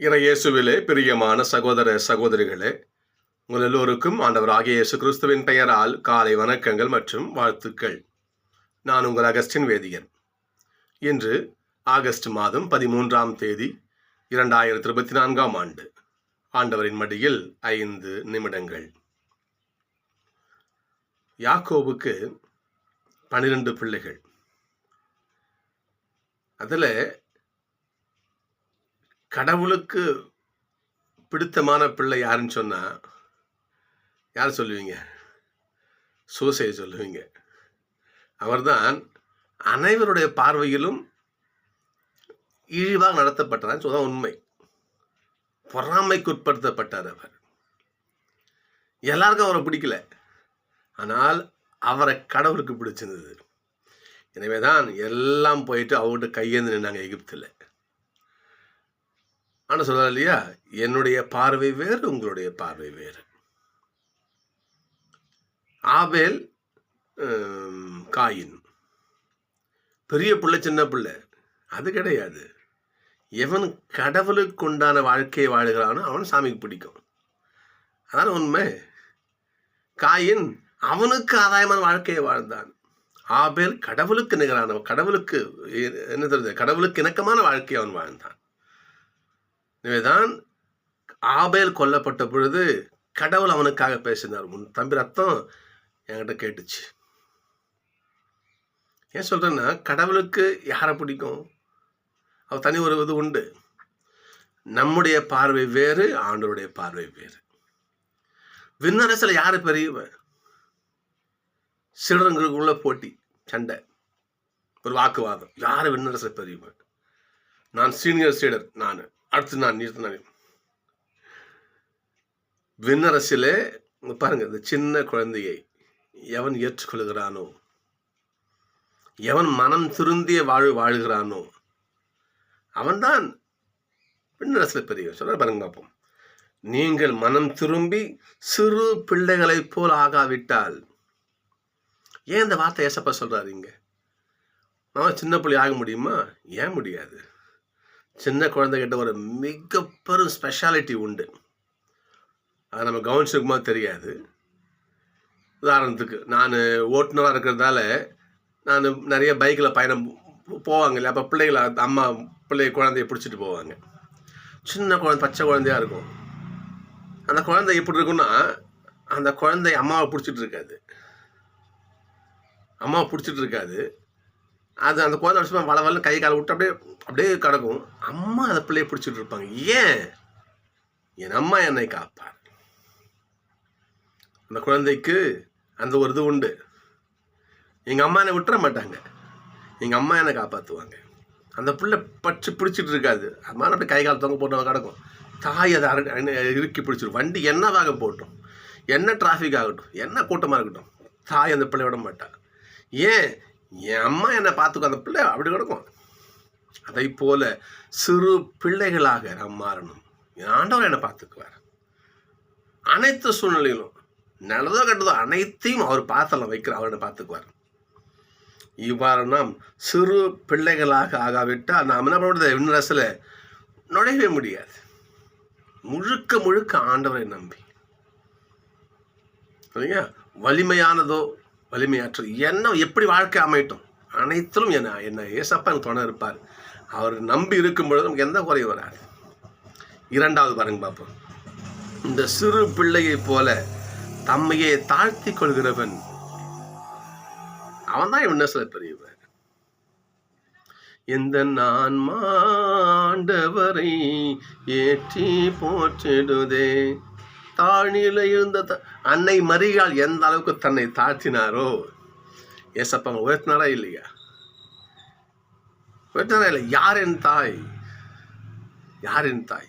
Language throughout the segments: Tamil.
இறையேசுவிலே பிரியமான சகோதர சகோதரிகளே உங்கள் எல்லோருக்கும் ஆண்டவர் ஆகிய இயேசு கிறிஸ்துவின் பெயரால் காலை வணக்கங்கள் மற்றும் வாழ்த்துக்கள். நான் உங்கள் அகஸ்டின் வேதியன். இன்று ஆகஸ்ட் மாதம் பதிமூன்றாம் தேதி இரண்டாயிரத்தி இருபத்தி நான்காம் ஆண்டு. ஆண்டவரின் மடியில் ஐந்து நிமிடங்கள். யாக்கோவுக்கு பன்னிரண்டு பிள்ளைகள். அதில் கடவுளுக்கு பிடித்தமான பிள்ளை யாருன்னு சொன்னால் யார் சொல்லுவீங்க? சூசையை சொல்லுவீங்க. அவர்தான் அனைவருடைய பார்வையிலும் இழிவாக நடத்தப்பட்டார் சொல்ல உண்மை. பொறாமைக்குட்படுத்தப்பட்டார் அவர். எல்லாருக்கும் அவரை பிடிக்கல. ஆனால் அவரை கடவுளுக்கு பிடிச்சிருந்தது. எனவே தான் எல்லாம் போயிட்டு அவர்கிட்ட கையேந்து நின்னாங்க எகிப்தில். ஆனால் சொல்கிறார் இல்லையா? என்னுடைய பார்வை வேறு உங்களுடைய பார்வை வேறு. Abel Cain. பெரிய பிள்ளை சின்ன பிள்ளை. அது கிடையாது. எவன் கடவுளுக்கு உண்டான வாழ்க்கையை வாழுகிறானோ அவன் சாமிக்கு பிடிக்கும். அதான் உண்மை. காயின் அவனுக்கு ஆதாயமான வாழ்க்கையை வாழ்ந்தான். ஆபேல் கடவுளுக்கு நிகரானவன் கடவுளுக்கு என்ன தெரியுது? கடவுளுக்கு இணக்கமான வாழ்க்கையை அவன் வாழ்ந்தான். எனவேதான் ஆபேல் கொல்லப்பட்ட பொழுது கடவுள் அவனுக்காக பேசினார். உன் தம்பி ரத்தம் என்கிட்ட கேட்டுச்சு. ஏன் சொல்கிறேன்னா கடவுளுக்கு யாரை பிடிக்கும்? அவர் தனி ஒரு இது உண்டு. நம்முடைய பார்வை வேறு ஆண்டவருடைய பார்வை வேறு. விண்ணரசில் யாரு பெரியவன் சிலருங்களுக்குள்ள போட்டி சண்டை. ஒரு வாக்குவாதம். யார் விண்ணரசில் பெரியவன் நான் சீனியர் சீடர் நான். அடுத்து நான் அடுத்து நான். விண்ணரசிலே பாருங்க இந்த சின்ன குழந்தையை எவன் ஏற்றுக்கொள்கிறானோ எவன் மனம் திருந்திய வாழ் வாழுகிறானோ அவன்தான் விண்ணரசில் பெரியவன் சொல்ற பாருங்க பார்ப்போம் நீங்கள் மனம் திரும்பி சிறு பிள்ளைகளைப் போல் ஆகாவிட்டால் ஏன் இந்த வார்த்தை ஏசப்பா சொல்றாரு இங்க? நான் சின்ன பிள்ளை ஆக முடியுமா? ஏன் முடியாது? சின்ன குழந்தைகிட்ட ஒரு மிக பெரும் ஸ்பெஷாலிட்டி உண்டு. அதை நம்ம கவனிச்சிருக்குமா தெரியாது. உதாரணத்துக்கு நான் ஓட்டுநராக இருக்கிறதால நான் நிறைய பைக்கில் பயணம் போவாங்க இல்லை அப்போ பிள்ளைகளை அம்மா பிள்ளை குழந்தைய பிடிச்சிட்டு போவாங்க. சின்ன குழந்தை பச்சை குழந்தையா இருக்கும். அந்த குழந்தை எப்படி இருக்குன்னா அந்த குழந்தை அம்மாவை பிடிச்சிட்டு இருக்காது. அம்மாவை பிடிச்சிட்டு இருக்காது. அது அந்த குழந்தை வருஷமாக வள வள கை காலை விட்டு அப்படியே அப்படியே கிடக்கும். அம்மா அந்த பிள்ளையை பிடிச்சிட்டு இருப்பாங்க. ஏன்? என் அம்மா என்னை காப்பார். அந்த குழந்தைக்கு அந்த ஒரு இது உண்டு. எங்கள் அம்மா என்னை விட்டுற மாட்டாங்க. எங்கள் அம்மா என்னை காப்பாற்றுவாங்க அந்த பிள்ளை பச்சு பிடிச்சிட்டு இருக்காது. அம்மா அப்படியே கை கால் தொங்க போட்டு கிடக்கும். தாய் அதை இறுக்கி பிடிச்சிடும். வண்டி என்னவாக போட்டோம்? என்ன டிராஃபிக் ஆகட்டும்? என்ன கூட்டமாக இருக்கட்டும்? தாய் அந்த பிள்ளை விட மாட்டாள் ஏன்? என் அம்மா என்னை பார்த்துக்கும் அந்த பிள்ளை அப்படி கிடக்கும். அதை போல சிறு பிள்ளைகளாக நாம் மாறணும். என் ஆண்டவர் என்னை பார்த்துக்குவார். அனைத்து சூழ்நிலையிலும் நல்லதோ கெட்டதோ அனைத்தையும் அவர் பார்த்தலாம் வைக்கிற அவர் என்னை பார்த்துக்குவார். இவ்வாறு நாம் சிறு பிள்ளைகளாக ஆகாவிட்டால் நாம் என்ன பண்ணுறது விண்ணரசில் நுழையவே முடியாது. முழுக்க முழுக்க ஆண்டவரை நம்பி. சரிங்களா வலிமையானதோ வலிமையாற்றும் என்ன எப்படி வாழ்க்கை அமையட்டும்? அனைத்திலும் என்ன என்ன ஏசப்பா எனக்கு துணை இருப்பார். அவர் நம்பி இருக்கும் பொழுது நமக்கு எந்த குறையும் வராது. இரண்டாவது பாருங்க பார்ப்போம். இந்த சிறு பிள்ளையைப் போல தம்மையே தாழ்த்தி கொள்கிறவன் அவன் தான் சில பெரியவன். எந்த நான் மாண்டவரை ஏற்றி போற்றிடுதே. தாழ்நிலை இருந்த அன்னை மரியாள் எந்த அளவுக்கு தன்னை தாழ்த்தினாரோ? ஏசப்பா உயர்த்தினாரா இல்லையா? உயர்த்தினாரா இல்லை யார் என் தாய்? யார் என் தாய்?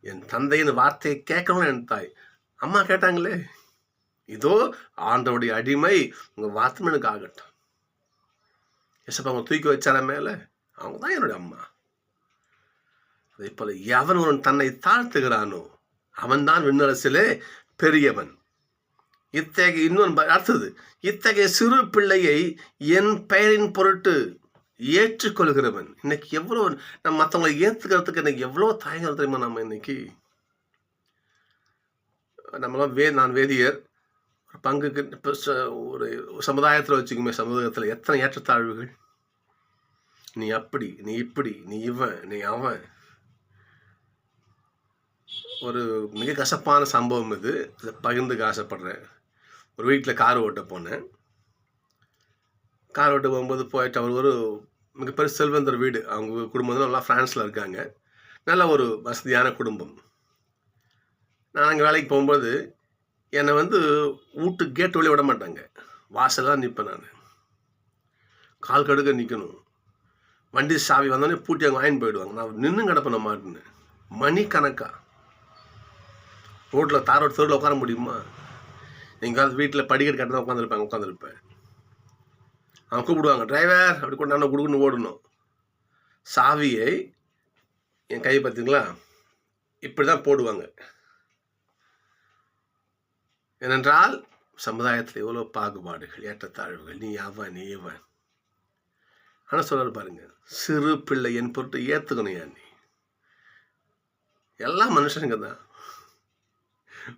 என் தந்தையின் வார்த்தையை கேட்கணும் என் தாய். அம்மா கேட்டாங்களே இதோ ஆண்டவுடைய அடிமை உங்க வார்த்தைமனுக்கு ஆகட்டும். ஏசப்பா அவங்க தூக்கி வச்சார மேலே? அவங்க தான் என்னுடைய அம்மா. அதே போல் எவன் ஒருவன் தன்னை தாழ்த்துகிறானோ அவன்தான் விண்ணரசிலே பெரியவன். இத்தகைய இன்னொன்று அடுத்தது இத்தகைய சிறு பிள்ளையை என் பெயரின் பொருட்டு ஏற்றுக்கொள்கிறவன். இன்னைக்கு எவ்வளோ நம்ம மற்றவங்களை ஏற்றுக்கிறதுக்கு இன்னைக்கு எவ்வளோ தயங்குறது தெரியுமா நம்ம இன்னைக்கு? நம்மளாம் வே நான் வேதியர். ஒரு பங்குக்கு இப்போ ச- ஒரு சமுதாயத்தில் வச்சுக்கோமே சமுதாயத்தில் எத்தனை ஏற்றத்தாழ்வுகள்? நீ அப்படி நீ இப்படி நீ இவன் நீ அவன். ஒரு மிக கசப்பான சம்பவம் இது. இதை பகிர்ந்துக்க ஆசைப்படுறேன். ஒரு வீட்டில் கார் ஓட்ட போனேன். கார் ஓட்ட போகும்போது போயிட்டு அவர் ஒரு மிகப்பெரிய செல்வந்தர் வீடு. அவங்க குடும்பத்தில் நல்லா ஃப்ரான்ஸில் இருக்காங்க. நல்ல ஒரு வசதியான குடும்பம். நான் அங்கே வேலைக்கு போகும்போது என்னை வந்து வீட்டு கேட் வழி விட மாட்டாங்க. வாசல் தான் நிற்பேன் நான். கால் கடுக்க நிற்கணும் வண்டி சாவி வந்தோடனே பூட்டி அங்கே வாங்கிட்டு போயிடுவாங்க. நான் நின்று கிடப்பேன் நான் மாட்டுன்னு மணி கணக்காக ரோட்டில் தார் ரோட் தெருவில் உட்கார முடியுமா? எங்கேயாவது வீட்டில் படிக்கட்டு கட்டு தான் உட்காந்துருப்பேன் உட்காந்துருப்பேன் அவன் கூப்பிடுவாங்க டிரைவர் அப்படி கொண்டாந்து கொடுக்குன்னு ஓடணும். சாவியை என் கை பார்த்தீங்களா? இப்படி தான் போடுவாங்க. ஏனென்றால் சமுதாயத்தில் எவ்வளோ பாகுபாடுகள் ஏற்றத்தாழ்வுகள் நீ அவன் நீ இவன். ஆனால் சொல்றாரு பாருங்க சிறு பிள்ளை என் பொருட்டு ஏற்றுக்கணும் ஏன் நீ? எல்லா மனுஷனுங்க தான்.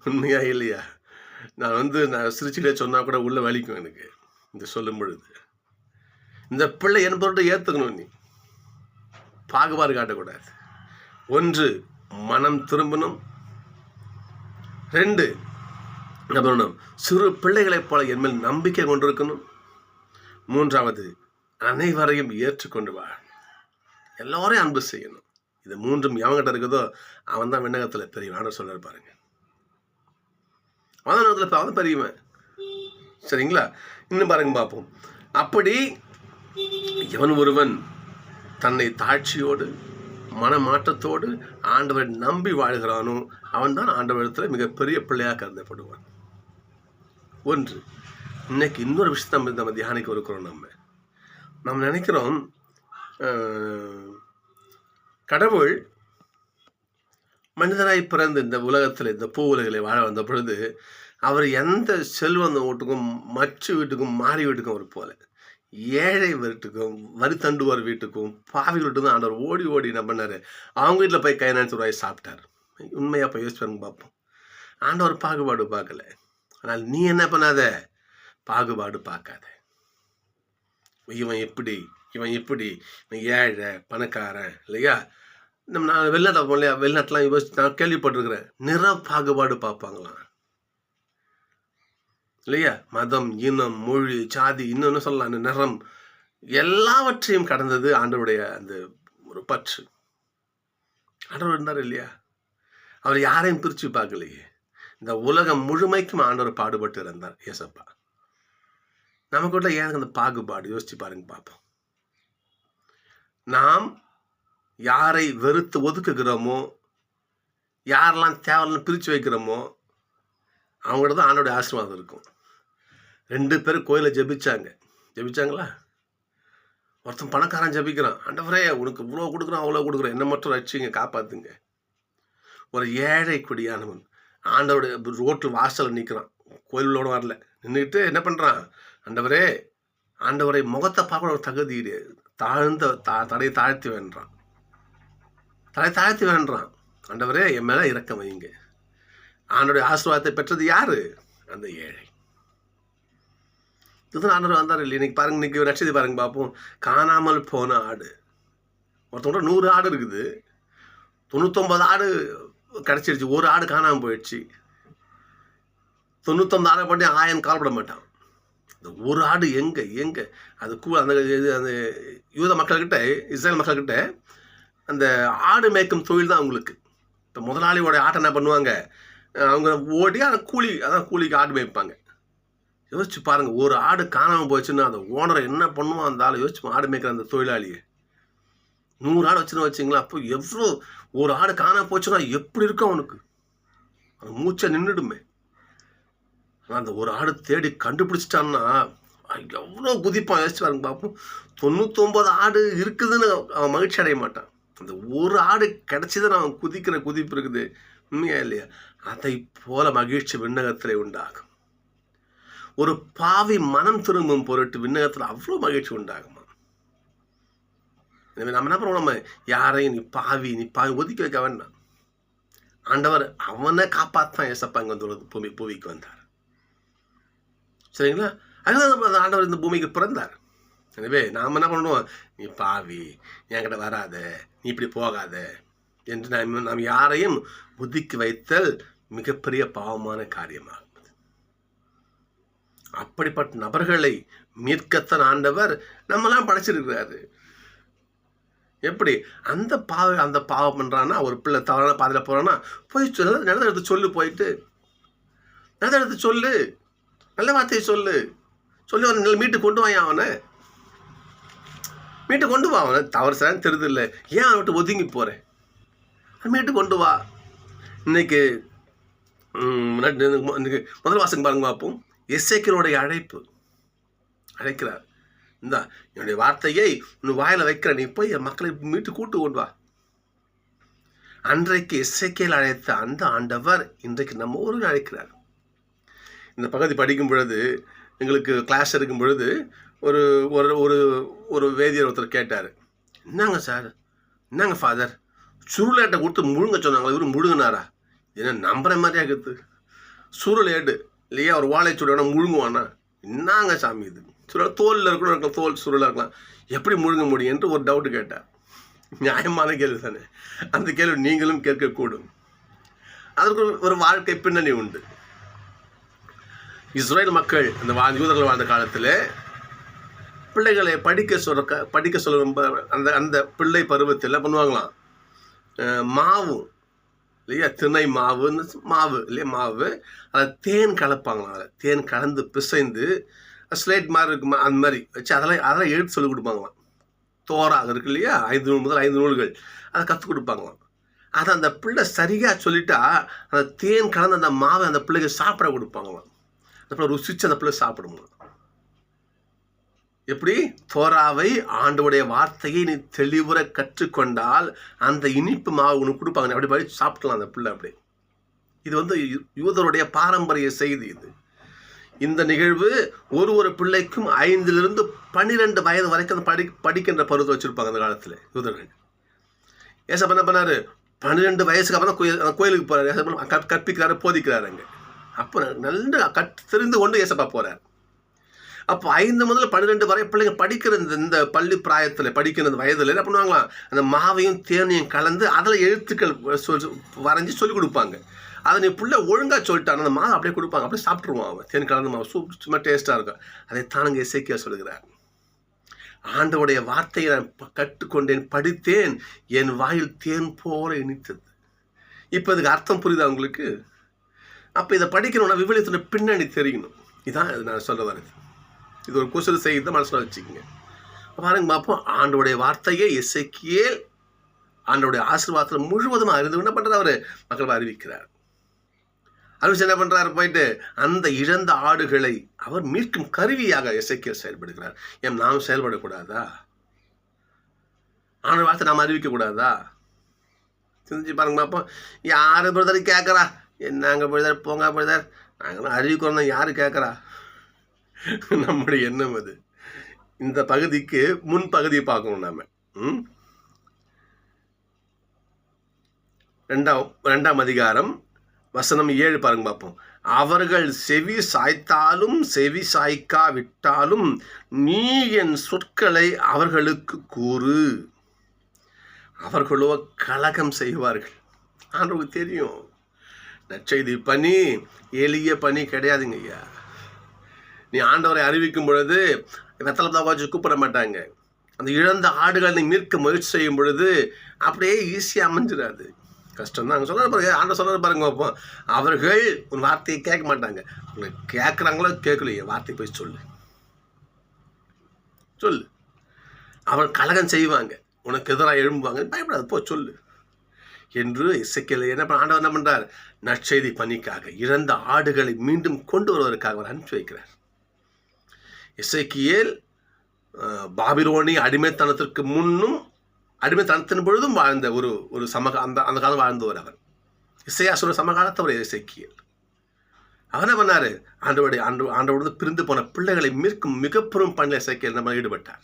உண்மையா இல்லையா? நான் வந்து நான் சிரிச்சுட்டே சொன்னா கூட உள்ள வலிக்கும் எனக்கு இந்த சொல்லும் பொழுது. இந்த பிள்ளை என் ஏற்றுக்கணும் நீ. பாகுபாடு காட்டக்கூடாது. ஒன்று மனம் திரும்பணும். ரெண்டு என்ன பண்ணணும்? சிறு பிள்ளைகளைப் போல என் மேல் நம்பிக்கை கொண்டிருக்கணும். மூன்றாவது அனைவரையும் ஏற்றுக்கொண்டு வா எல்லாரையும் அன்பு செய்யணும். இது மூன்றும் எவன்கிட்ட இருக்குதோ அவன் தான் விண்ணகத்தில் பெரியவான. சொல்றாரு பாருங்க அவன் தான் பெரியவன் சரிங்களா? இன்னும் பாருங்க பார்ப்போம். அப்படி எவன் ஒருவன் தன்னை தாழ்ச்சியோடு மனமாற்றத்தோடு ஆண்டவரை நம்பி வாழ்கிறானோ அவன் தான் ஆண்டவரிடத்தில் மிகப்பெரிய பிள்ளையாக கருதப்படுவான். ஒன்று இன்னைக்கு இன்னொரு விஷயத்தை நம்ம நம்ம தியானிக்க இருக்கிறோம் நம்ம. நம்ம நினைக்கிறோம் கடவுள் மனிதனாய் பிறந்து இந்த உலகத்தில் இந்த பூ உலகில் வாழ வந்த பொழுது அவர் எந்த செல்வந்த வீட்டுக்கும் மச்சு வீட்டுக்கும் மாறி வீட்டுக்கும் அவர் போல. ஏழை வீட்டுக்கும் வரி தண்டுவார் வீட்டுக்கும் பாவி வீட்டுக்கும் ஆண்டவர் ஓடி ஓடி என்ன பண்ணாரு? அவங்க வீட்டில் போய் கை நினைச்சு ரூபாய் சாப்பிட்டார். உண்மையாக போய் யோசிச்சு பாருங்க பார்ப்போம். ஆண்டவர் பாகுபாடு பார்க்கல. ஆனால் நீ என்ன பண்ணாத? பாகுபாடு பார்க்காத. இவன் எப்படி இவன் இப்படி இவன் ஏழை பணக்காரன் இல்லையா? நம்ம நான் வெளிநாட்டில் போகல இல்லையா? வெளிநாட்டுலாம் யோசிச்சு நான் கேள்விப்பட்டிருக்கிறேன். நிற பாகுபாடு பார்ப்பாங்களாம் இல்லையா? மதம் இனம் மொழி சாதி இன்னொன்று சொல்லலாம். அந்த நிறம் எல்லாவற்றையும் கடந்தது ஆண்டவருடைய அந்த ஒரு பற்று. ஆண்டவர் இருந்தார் இல்லையா? அவர் யாரையும் பிரித்து பார்க்கலையே. இந்த உலகம் முழுமைக்கும் ஆண்டவர் பாடுபட்டு இருந்தார் ஏசப்பா நமக்குள்ள ஏன் அந்த பாகுபாடு? யோசிச்சு பாருங்க பார்ப்போம் நாம் யாரை வெறுத்து ஒதுக்குகிறோமோ யாரெல்லாம் தேவையில்லைன்னு பிரித்து வைக்கிறோமோ அவங்கள்ட்ட தான் ஆண்டோடைய ஆசீர்வாதம் இருக்கும். ரெண்டு பேரும் கோயிலில் ஜெபிச்சாங்க. ஜெபிச்சாங்களா? ஒருத்தன் பணக்காரன் ஜெபிக்கிறான். ஆண்டவரே உனக்கு இவ்வளோ கொடுக்குறான் அவ்வளோ கொடுக்குறேன் என்ன மட்டும் ரட்சிங்க காப்பாத்துங்க. ஒரு ஏழை குடியானவன் ஆண்டவருடைய ரோட்டில் வாசலில் நிற்கிறான் கோயிலோட வரல. நின்றுக்கிட்டு என்ன பண்ணுறான் ஆண்டவரே ஆண்டவரை முகத்தை பார்க்க ஒரு தகுதி தாழ்ந்த தா தடையை தாழ்த்தி வேண்டான் தலை தாழ்த்தி வேண்டான் ஆண்டவரே என் மேலே இறக்கம் வைங்க ஆண்டோடைய ஆசீர்வாதத்தை பெற்றது யாரு? அந்த ஏழை. இதுதான் ஆண்டவர் வந்தார் இல்லை இன்னைக்கு பாருங்க இன்னைக்கு நட்சதி பாருங்க பார்ப்போம். காணாமல் போன ஆடு. ஒருத்தவங்க நூறு ஆடு இருக்குது. தொண்ணூத்தொம்பது ஆடு கிடச்சிருச்சு ஒரு ஆடு காணாமல் போயிடுச்சு. தொண்ணூத்தொம்பது ஆடை பண்ணி ஆயன் கால்பட மாட்டான். இந்த ஒரு ஆடு எங்க? எங்க? அது கூ அந்த இது அந்த யூத மக்கள்கிட்ட இஸ்ரேல் மக்கள்கிட்ட அந்த ஆடு மேய்க்கும் தொழில் தான் அவங்களுக்கு. இப்போ முதலாளியோட ஆட்டை என்ன பண்ணுவாங்க? அவங்க ஓடி அந்த கூலி அதான் கூலிக்கு ஆடு மேய்ப்பாங்க. யோசிச்சு பாருங்க ஒரு ஆடு காணாமல் போச்சுன்னா அந்த ஓனரை என்ன பண்ணுவான் அந்த ஆளை யோசிச்சு ஆடு மேய்க்கிற அந்த தொழிலாளியை. நூறு ஆடு வச்சுன்னு வச்சிங்களா அப்போ எவ்வளோ ஒரு ஆடு காணாம போச்சுன்னா எப்படி இருக்கும் அவனுக்கு? அந்த மூச்சை நின்றுடுமே ஆனால் அந்த ஒரு ஆடு தேடி கண்டுபிடிச்சிட்டான்னா எவ்வளோ குதிப்பான் யோசிச்சு பாருங்க பார்ப்போம் தொண்ணூத்தொம்பது ஆடு இருக்குதுன்னு அவன் மகிழ்ச்சி அடைய மாட்டான். அந்த ஒரு ஆடு கிடச்சிதான் அவன் குதிக்கிற குதிப்பு இருக்குது. உண்மையா இல்லையா? அதை போல மகிழ்ச்சி விண்ணகத்தில் உண்டாகும். ஒரு பாவி மனம் திரும்பும் பொருட்டு விண்ணகத்தில் அவ்வளோ மகிழ்ச்சி உண்டாகுமா? எனவே நம்ம என்ன பண்ணுவோம்? நம்ம யாரையும் நீ பாவி நீ பாவி ஒதுக்கி வைக்க வேண்டாம். ஆண்டவர் அவனை காப்பாற்றான் ஏசப்பா இங்கே வந்து பூமி பூமிக்கு வந்தார். சரிங்களா? அதுதான் அந்த ஆண்டவர் இந்த பூமிக்கு பிறந்தார். எனவே நாம் என்ன பண்ணுவோம்? நீ பாவி என்கிட்ட வராத. நீ இப்படி போகாத என்று நாம் நாம் யாரையும் ஒதுக்கி வைத்தல் மிகப்பெரிய பாவமான காரியமாகும் அப்படிப்பட்ட நபர்களை மீட்கத்தான் ஆண்டவர் நம்மலாம் படைச்சிருக்கிறாரு. எப்படி? அந்த பாவ அந்த பாவம் பண்ணுறான்னா ஒரு பிள்ளை தவறான பாதையில் போகிறான்னா போய் சொல்ல நடந்த எடுத்து சொல்லு போயிட்டு. நடந்த எடுத்து சொல்லு. நல்ல வார்த்தையை சொல்லு. சொல்லி அவன் நல்ல மீட்டு கொண்டு வாங்க அவனை. மீட்டு கொண்டு வா அவனை தவறு சார் தெரியுது இல்லை ஏன் அவன் விட்டு ஒதுங்கி போகிறேன் மீட்டு கொண்டு வா. இன்னைக்கு இன்னைக்கு முதல் வாசகம் பாருங்க பார்ப்போம். எஸ்ஐக்கினுடைய அழைப்பு. அழைக்கிறார். இந்தா என்னுடைய வார்த்தையை உன் வாயில் வைக்கிற நீ போய் என் மக்களை மீட்டு கூட்டு கொண்டு வா. அன்றைக்கு இசைக்கையில் அழைத்த அந்த ஆண்டவர் இன்றைக்கு நம்ம ஊரில் அழைக்கிறார். இந்த பகுதி படிக்கும் பொழுது எங்களுக்கு கிளாஸ் இருக்கும் பொழுது ஒரு ஒரு ஒரு ஒரு வேதியர் ஒருத்தர் கேட்டார். என்னங்க சார்? என்னங்க ஃபாதர் சுருளேட்டை கொடுத்து முழுங்க சொன்னாங்களா இவர் முழுங்கினாரா? என்ன நம்புகிற மாதிரியா இருக்குது? சுருளேடு இல்லையா ஒரு வாழைச்சூடு வேணா முழுங்குவானா? என்னங்க சாமி இது? சுருள் தோலில் இருக்கணும் இருக்கலாம் தோல் சுருளாக இருக்கலாம். எப்படி முழுங்க முடியும்? என்று ஒரு டவுட்டு கேட்டார். நியாயமான கேள்வி தானே. அந்த கேள்வி நீங்களும் கேட்கக்கூடும். அதற்கு ஒரு- ஒரு வாழ்க்கை பின்னணி உண்டு. இஸ்ரேல் மக்கள் அந்த வா யூதர்கள் வாழ்ந்த காலத்தில் பிள்ளைகளை படிக்க சொல்ல படிக்க சொல்ல அந்த அந்த பிள்ளை பருவத்தில் பண்ணுவாங்களாம் மாவு இல்லையா? திணை மாவுன்னு மாவு இல்லையா? மாவு. அதில் தேன் கலப்பாங்களாம் அதில் தேன் கலந்து பிசைந்து ஸ்லேட் மாதிரி இருக்குமா அந்த மாதிரி வச்சு அதெல்லாம் அதெல்லாம் எடுத்து சொல்லிக் கொடுப்பாங்களாம். தோறாக இருக்கு இல்லையா? ஐந்து நூல் முதல் ஐந்து நூல்கள். அதை கற்றுக் கொடுப்பாங்களாம். அதை அந்த பிள்ளை சரியாக சொல்லிட்டா அந்த தேன் கலந்து அந்த மாவை அந்த பிள்ளைக்கு சாப்பிட கொடுப்பாங்களாம். அந்த பிள்ளை ருசிச்சு அந்த பிள்ளை சாப்பிடுமா எப்படி? தோராவை ஆண்டவுடைய வார்த்தையை நீ தெளிவுற கற்றுக்கொண்டால் அந்த இனிப்பு மாவு உனக்கு கொடுப்பாங்க. அப்படி படி சாப்பிடலாம் அந்த பிள்ளை அப்படி இது வந்து யூதருடைய பாரம்பரிய செய்தி இது. இந்த நிகழ்வு ஒரு ஒரு பிள்ளைக்கும் ஐந்திலிருந்து பன்னிரெண்டு வயது வரைக்கும் அந்த படி படிக்கின்ற பருவத்தை வச்சுருப்பாங்க அந்த காலத்தில் யூதர்கள். ஏசப்ப என்ன பண்ணாரு? பன்னிரெண்டு வயசுக்கு அப்புறம் தான் கோயில் அந்த கோயிலுக்கு போகிறார் ஏசப்பா கற்பிக்கிறாரு போதிக்கிறாரு அங்கே. அப்போ நல்ல கட் தெரிந்து கொண்டு ஏசப்பா போகிறார் அப்போ ஐந்து முதல் பன்னிரெண்டு வரை பிள்ளைங்க படிக்கிற இந்த இந்த பள்ளி பிராயத்தில் படிக்கிற இந்த வயதில் என்ன பண்ணுவாங்களாம் அந்த மாவையும் தேனையும் கலந்து அதில் எழுத்துக்கள் வரைஞ்சி சொல்லிக் கொடுப்பாங்க. அதை நீ பிள்ளை ஒழுங்காக சொல்லிட்டான் அந்த மாவை அப்படியே கொடுப்பாங்க. அப்படியே சாப்பிட்ருவான் அவன். தேன் கலந்த மாவு சூப் சும்மா டேஸ்ட்டாக இருக்கும். அதை தானுங்க இசைக்கியா சொல்லுகிறார். ஆண்டவுடைய வார்த்தையை நான் கற்றுக்கொண்டேன் படித்தேன். என் வாயில் தேன் போல இனித்தது. இப்போ இதுக்கு அர்த்தம் புரியுதா உங்களுக்கு? அப்போ இதை படிக்கணும்னா விவிலியத்தோட பின்னணி தெரியணும். இதான் இது நான் சொல்கிறதா வரது இது ஒரு குசல் செய்து மனசில் வச்சுக்கோங்க. பாருங்க பார்ப்போம் ஆண்டோடைய வார்த்தையை இசைக்கியே ஆண்டோடைய ஆசீர்வாதத்தில் முழுவதும் அறிந்து என்ன பண்ணுறாரு அவர்? மக்கள் அறிவிக்கிறார். அறிவிச்சு என்ன பண்ணுறாரு போயிட்டு அந்த இழந்த ஆடுகளை அவர் மீட்கும் கருவியாக இசைக்கியல் செயல்படுகிறார். ஏன் நாம் செயல்படக்கூடாதா? ஆண்டோட வார்த்தை நாம் அறிவிக்க கூடாதா சிந்திச்சு பாருங்க பார்ப்போம் யார் பிரதர் கேட்குறா? என்னங்க பிரதர் போங்க பிரதர் நாங்களும் அறிவிக்கிறோம் தான் யார் கேட்குறா? நம்முடைய எண்ணம் அது. இந்த பகுதிக்கு முன் பகுதியை பார்க்கணும் நாம. ரெண்டாம் ரெண்டாம் அதிகாரம் வசனம் ஏழு பாருங்க பார்ப்போம். அவர்கள் செவி சாய்த்தாலும் செவி சாய்க்கா விட்டாலும் நீ என் சொற்களை அவர்களுக்கு கூறு. அவர்களோ கலகம் செய்வார்கள். ஆண்டவருக்கு தெரியும். நற்செய்தி பணி எளிய பணி கிடையாதுங்க ஐயா. நீ ஆண்டவரை அறிவிக்கும் பொழுது வெத்தலை வச்சு கூப்பிட மாட்டாங்க. அந்த இழந்த ஆடுகளை நீ மீட்க முயற்சி செய்யும் பொழுது அப்படியே ஈஸியாக அமைஞ்சிடாது. கஷ்டம் தான் சொல்ல பாருங்க ஆண்டை சொல்றது பாருங்க அப்போ அவர்கள் உன் வார்த்தையை கேட்க மாட்டாங்க. உங்களை கேட்குறாங்களோ கேட்கலையே வார்த்தை போய் சொல்லு. சொல்லு. அவன் கலகம் செய்வாங்க. உனக்கு எதிராக எழும்புவாங்க. பயப்படாது போ சொல்லு. என்று இசைக்கல என்ன பண்ண ஆண்டவர் என்ன பண்ணுறார் நற்செய்தி பணிக்காக இழந்த ஆடுகளை மீண்டும் கொண்டு வருவதற்காக அவர் அனுப்பிச்சி வைக்கிறார். இசைக்கியேல் அஹ், அடிமைத்தனத்திற்கு முன்னும் அடிமைத்தனத்தின் பொழுதும் வாழ்ந்த ஒரு ஒரு சமக அந்த அந்த காலம் வாழ்ந்தவர் அவர். இசையாசுர சமகாலத்தவர் இசைக்கியல் அவர் என்ன பண்ணாரு? ஆண்டவருடைய ஆண்டு ஆண்டவோடு பிரிந்து போன பிள்ளைகளை மீட்கும் மிகப்பெரும் பணியில் இசைக்கியல் நம்ம ஈடுபட்டார்.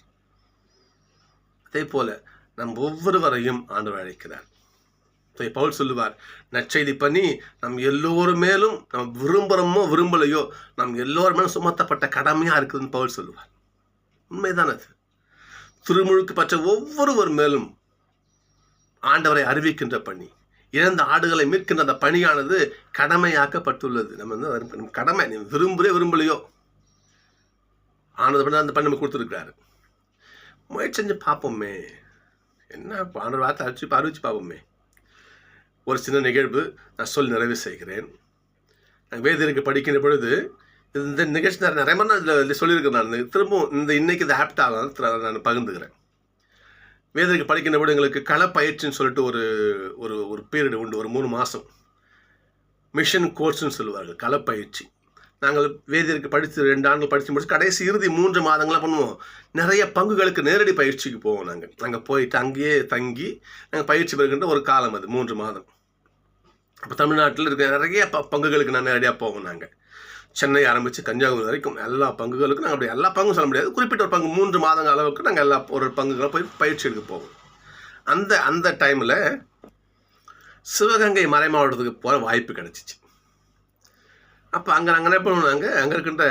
அதே போல நம் ஒவ்வொருவரையும் ஆண்டவர் அழைக்கிறார். ஸோ பவுல் சொல்லுவார் நற்செய்தி பண்ணி நம் எல்லோரும் மேலும் நம்ம விரும்புகிறோமோ விரும்பலையோ நம் எல்லோரும் மேலும் சுமத்தப்பட்ட கடமையாக இருக்குதுன்னு பவுல் சொல்லுவார். உண்மைதான் அது. திருமுழுக்கு பற்ற ஒவ்வொருவர் மேலும் ஆண்டவரை அறிவிக்கின்ற பணி இழந்த ஆடுகளை மீட்கின்ற அந்த பணியானது கடமையாக்கப்பட்டுள்ளது. நம்ம வந்து நம்ம கடமை நீ விரும்புகிறே விரும்பலையோ ஆனது பண்ண அந்த பணி நம்ம கொடுத்துருக்காரு முயற்சி செஞ்சு பார்ப்போமே. என்ன ஆண்டவர் வார்த்தை அடிச்சு அறிவிச்சு பார்ப்போமே. ஒரு சின்ன நிகழ்வு நான் சொல்லி நிறைவு செய்கிறேன். நான் வேதிருக்கு படிக்கின்ற பொழுது இந்த நிகழ்ச்சி நான் நிறைய மணி இதில் சொல்லியிருக்கேன் நான். திரும்பவும் இந்த இன்னைக்கு இது ஆப்ட் ஆகலாம் நான் பகிர்ந்துக்கிறேன். வேதிற்கு படிக்கின்ற பொழுது எங்களுக்கு களப்பயிற்சின்னு சொல்லிட்டு ஒரு ஒரு ஒரு பீரியடு உண்டு. ஒரு மூணு மாதம் மிஷன் கோர்ஸ்னு சொல்லுவார்கள். களப்பயிற்சி. நாங்கள் வேதியருக்கு படித்து ரெண்டு ஆண்டுகள் படித்து முடிச்சு கடைசி இறுதி மூன்று மாதங்களாக பண்ணுவோம். நிறைய பங்குகளுக்கு நேரடி பயிற்சிக்கு போவோம் நாங்கள். நாங்கள் போயிட்டு அங்கேயே தங்கி நாங்கள் பயிற்சி பெறுகின்ற ஒரு காலம் அது மூன்று மாதம். அப்போ தமிழ்நாட்டில் இருக்க நிறைய ப பங்குகளுக்கு நான் நேரடியாக போவோம் நாங்கள் சென்னை ஆரம்பித்து கன்னியாகுமரி வரைக்கும் எல்லா பங்குகளுக்கும் நாங்கள் அப்படி எல்லா பங்கும் சொல்ல முடியாது. குறிப்பிட்ட ஒரு பங்கு மூன்று மாதங்க அளவுக்கு நாங்கள் எல்லா ஒரு பங்குகளை போய் பயிற்சி எடுக்க போவோம். அந்த அந்த டைமில் சிவகங்கை மறை மாவட்டத்துக்கு போகிற வாய்ப்பு கிடச்சிச்சு. அப்போ அங்கே நாங்கள் என்ன பண்ணுவோம் அங்கே இருக்கின்ற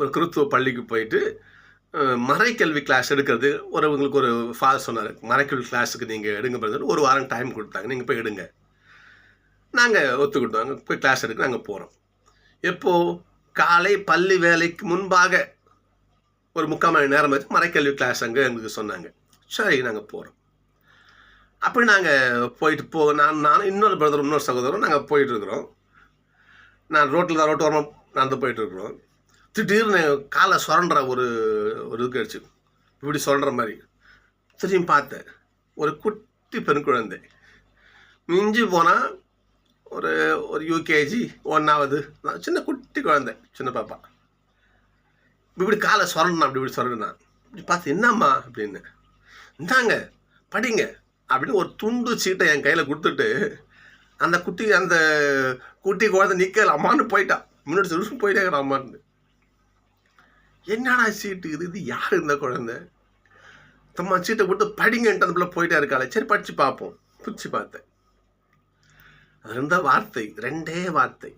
ஒரு கிறித்துவ பள்ளிக்கு போயிட்டு மறைக்கல்வி கிளாஸ் எடுக்கிறது. ஒரு உங்களுக்கு ஒரு ஃபாதர் சொன்னார் மறைக்கல்வி கிளாஸுக்கு நீங்கள் எடுங்க பிறகு ஒரு வாரம் டைம் கொடுத்தாங்க. நீங்கள் போய் எடுங்க. நாங்கள் ஒத்துக்கிட்டோம். அங்கே போய் கிளாஸ் எடுக்க நாங்கள் போகிறோம் எப்போது காலை பள்ளி வேலைக்கு முன்பாக ஒரு முக்கால் மணி நேரம் வச்சு மறைக்கல்வி கிளாஸ் அங்கே எங்களுக்கு சொன்னாங்க. சரி நாங்கள் போகிறோம் அப்படி நாங்கள் போயிட்டு போ நான் நானும் இன்னொரு பிரதரும் இன்னொரு சகோதரரும் நாங்கள் போயிட்டுருக்குறோம் நான் ரோட்டில் தான் ரோட்டு ஓரமாக நடந்து போயிட்டு இருக்கிறோம். திடீர்னு காலை சுரண்டுற ஒரு ஒரு இது கிடச்சி. இப்படி சுரண்டுற மாதிரி. திரும்பி பார்த்தேன். ஒரு குட்டி பெண் குழந்தை. மிஞ்சி போனால் ஒரு ஒரு யூகேஜி ஒன்றாவது சின்ன குட்டி குழந்தை சின்ன பாப்பா. இப்படி காலை சுரண்டா அப்படி இப்படி சுரண்டுனா. இப்படி பார்த்து என்னம்மா? அப்படின்னு. இந்தாங்க படிங்க. அப்படின்னு ஒரு துண்டு சீட்டை என் கையில் கொடுத்துட்டு அந்த குட்டி அந்த குட்டி குழந்தை நிற்கல அம்மான்னு போயிட்டான் முன்னாடி சொல்லிட்டு போயிட்டே அம்மான்னு. என்னடா சீட்டு இது? இது யார் இந்த குழந்தை? தம்மா சீட்டை போட்டு படிங்கன்ட்டு அந்த பிள்ளை போயிட்டே இருக்காளே. சரி படித்து பார்ப்போம். பிடிச்சி பார்த்தேன். அது இருந்தால் வார்த்தை. ரெண்டே வார்த்தை.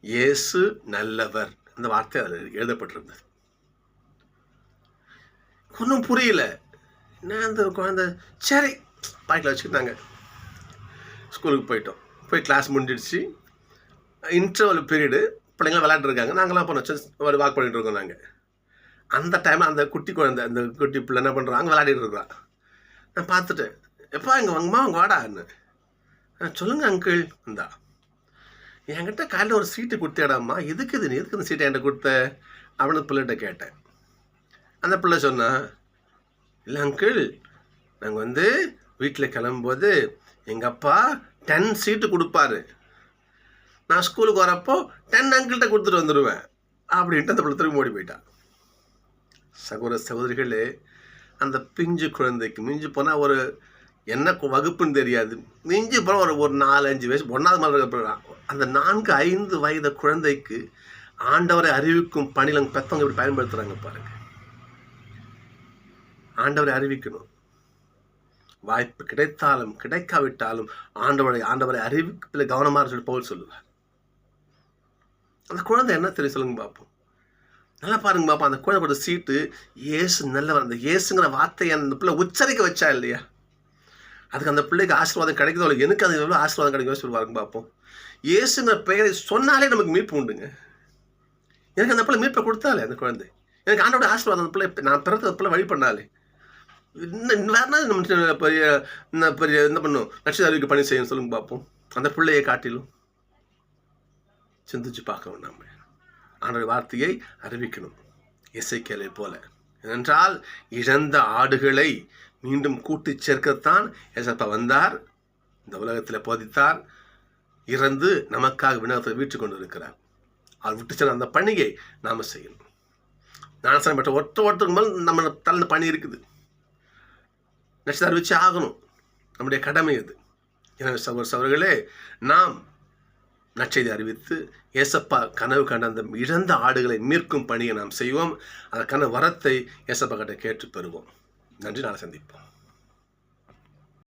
இயேசு நல்லவர். அந்த வார்த்தை அதில் எழுதப்பட்டிருந்தது. ஒன்றும் புரியல. என்ன அந்த குழந்தை? சரி பாக்கெட்டில் வச்சுக்கிட்டாங்க ஸ்கூலுக்கு போயிட்டோம். போய் கிளாஸ் முடிஞ்சிடுச்சு. இன்டர்வல் பீரியடு பிள்ளைங்க விளையாண்டுருக்காங்க. நாங்களாம் போனோம் வாக் பண்ணிகிட்டு இருக்கோம் நாங்கள் அந்த டைமில் அந்த குட்டி குழந்தை அந்த குட்டி பிள்ளை என்ன பண்ணுறாங்க விளையாடிட்டு இருக்கிறான் நான் பார்த்துட்டேன். எப்பா இங்கே வாங்கம்மா அவங்க வாடான்னு "ஆ, அங்கிள் இந்தா. என்கிட்ட காலையில் ஒரு சீட்டு கொடுத்தேடாம்மா. எதுக்கு இது? நீ எதுக்கு இந்த சீட்டை என்கிட்ட கொடுத்த? அப்படின்னு பிள்ளைகிட்ட கேட்டேன். அந்த பிள்ளை சொன்னா இல்லை அங்கிள் நாங்கள் வந்து வீட்டில் கிளம்பும்போது எங்கள் அப்பா டென் சீட்டு கொடுப்பாரு. நான் ஸ்கூலுக்கு வரப்போ டென் அங்கிள்கிட்ட கொடுத்துட்டு வந்துடுவேன் அப்படின்ட்டு அந்த பிள்ளை திரும்பி ஓடி போயிட்டான் சகோதர சகோதரிகளே அந்த பிஞ்சு குழந்தைக்கு மிஞ்சு போனால் ஒரு என்ன வகுப்புன்னு தெரியாது. மிஞ்சி போனால் ஒரு ஒரு நாலு அஞ்சு வயசு ஒன்றாவது மாதிரி அந்த நான்கு ஐந்து வயது குழந்தைக்கு ஆண்டவரை அறிவிக்கும் பணியில் பெற்றவங்க இப்படி பயன்படுத்துகிறாங்க பாருங்க. ஆண்டவரை அறிவிக்கணும். வாய்ப்பு கிடைத்தாலும் கிடைக்காவிட்டாலும் ஆண்டவரை ஆண்டவரை அறிவிப்பில் கவனமாக சொல்லி போல் சொல்லுவார். அந்த குழந்தை என்ன தெரியும் சொல்லுங்க பார்ப்போம் நல்லா பாருங்க பாப்பா அந்த குழந்தையோட சீட்டு ஏசு நல்லவர். அந்த ஏசுங்கிற வார்த்தையை அந்த பிள்ளை உச்சரிக்க வச்சா இல்லையா? அதுக்கு அந்த பிள்ளைக்கு ஆசீர்வாதம் கிடைக்குதோ இல்லை எனக்கு அது எவ்வளோ ஆசீர்வாதம் கிடைக்கும் சொல்லுவாருங்க பார்ப்போம் ஏசுங்கிற பெயரை சொன்னாலே நமக்கு மீட்பு உண்டுங்க. எனக்கு அந்த பிள்ளை மீட்பை கொடுத்தாலே அந்த குழந்தை. எனக்கு ஆண்டோட ஆசீர்வாதம் அந்த பிள்ளை நான் பிறந்த பிள்ளை வழி பண்ணாலே. இன்னும் என்ன நம்ம பெரிய பெரிய என்ன பண்ணும்? நட்சத்திர அறிவிக்க பணி செய்யணும் சொல்லுங்க பார்ப்போம். அந்த பிள்ளையை காட்டிலும் சிந்திச்சு பார்க்கணும் நம்ம ஆண்டோட வார்த்தையை அறிவிக்கணும். இசைக்கலை போல. ஏனென்றால் இழந்த ஆடுகளை மீண்டும் கூட்டி சேர்க்கத்தான் ஏசப்பா வந்தார். இந்த உலகத்தில் போதித்தார். இறந்து நமக்காக வினோதத்தை வீட்டு கொண்டு இருக்கிறார் அவர் விட்டு சென்ற அந்த பணியை நாம் செய்யணும். ஞானசனம் பெற்ற ஒருத்த ஒருத்தருக்கு மேல் நம்ம தள்ள பணி இருக்குது. நச்சு அறிவிச்சு ஆகணும் நம்முடைய கடமை அது எனவே சகோதர சகோதரர்களே நாம் நற்செய்தி அறிவித்து ஏசப்பா கனவு கண்ட அந்த இழந்த ஆடுகளை மீட்கும் பணியை நாம் செய்வோம். அதற்கான வரத்தை ஏசப்பா கிட்ட கேட்டு பெறுவோம். நன்றி. நாளை சந்திப்போம்.